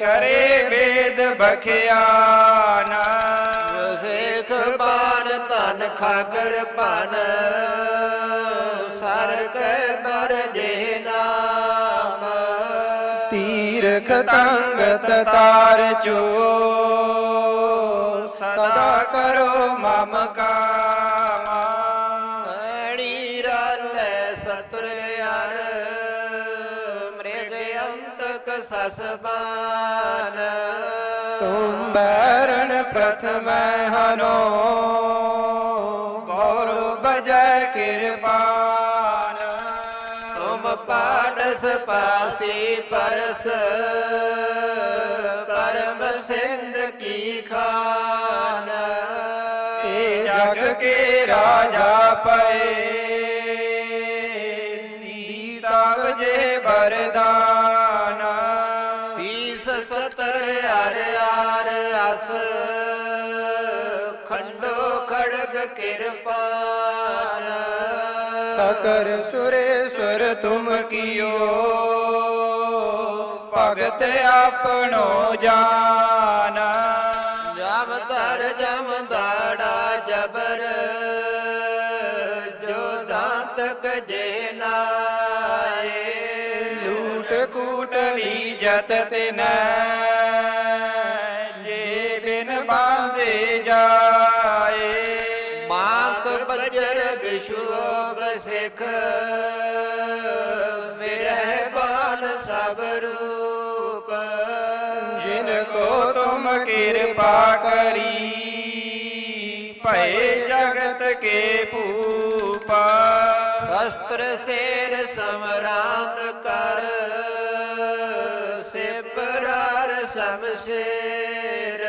ਕਰੇ ਵੇਦ ਬਖਿਆਨ। ਸਿੱਖ ਬਾਣ ਧਨ ਖਾਗਰ ਭਨ। ਸਰ ਕੈ ਬਰ ਜੇ ਨਾਮ। ਤੀਰਖ ਤੰਗ ਤਤਾਰ ਚੋ। ਸਦਾ ਕਰੋ ਮਮ ਕਾਮਾ। ਅੜੀ ਰਲੈ ਸਤੁਰ ਸਸਬਾਨ ਤੁਮ ਬੈਰਨ ਪ੍ਰਥਮ ਹਨੋ ਗੌਰਵ ਬਜੈ ਕਿਰਪਾਨ ਤੁਮ ਪਾਡਸ ਪਾਸੀ ਪਰਸ ਪਰਮ ਸਿੰਧ ਕੀ ਖਾਨ ਏ ਜਗ ਕੇ ਰਾਜਾ ਪਏ ਦੀਤਾ ਵਜੇ ਬਰਦਾਨ ਸੀਸ ਸਤਰ ਹਰ ਆਰ ਅਸ ਖੰਡੋ ਖੜਗ ਕਿਰਪਾਨ। ਸਕਰ ਸੁਰੇਸ਼ਵਰ ਤੁਮ ਕੀਓ। ਭਗਤ ਆਪਣੋ ਜਾਨ। ਜਮ ਧਰ ਜਮ ਦਾੜਾ ਜਬਰ। ਜੋ ਦਾਤਕ ਜੇ ਨਾ ਲੀਜਤ ਤਿਨੈ ਜੇ ਬਿਨ ਬਾਂਦੇ ਜਾਏ। ਮਾਕ ਬੱਜਰ ਵਿਸ਼ੂਬ ਸਿਖ ਮੇਰੇ ਬਾਨ ਸਭ ਰੂਪ। ਜਿਨ ਕੋ ਤੁਮ ਕਿਰਪਾ ਕਰੀ ਭਏ ਜਗਤ ਕੇ ਭੂਪਾ। ਸ਼ਸਤਰ ਸੇਰ ਸਮਰਾਂਤ ਕਰ। ਸਮਸ਼ੇਰ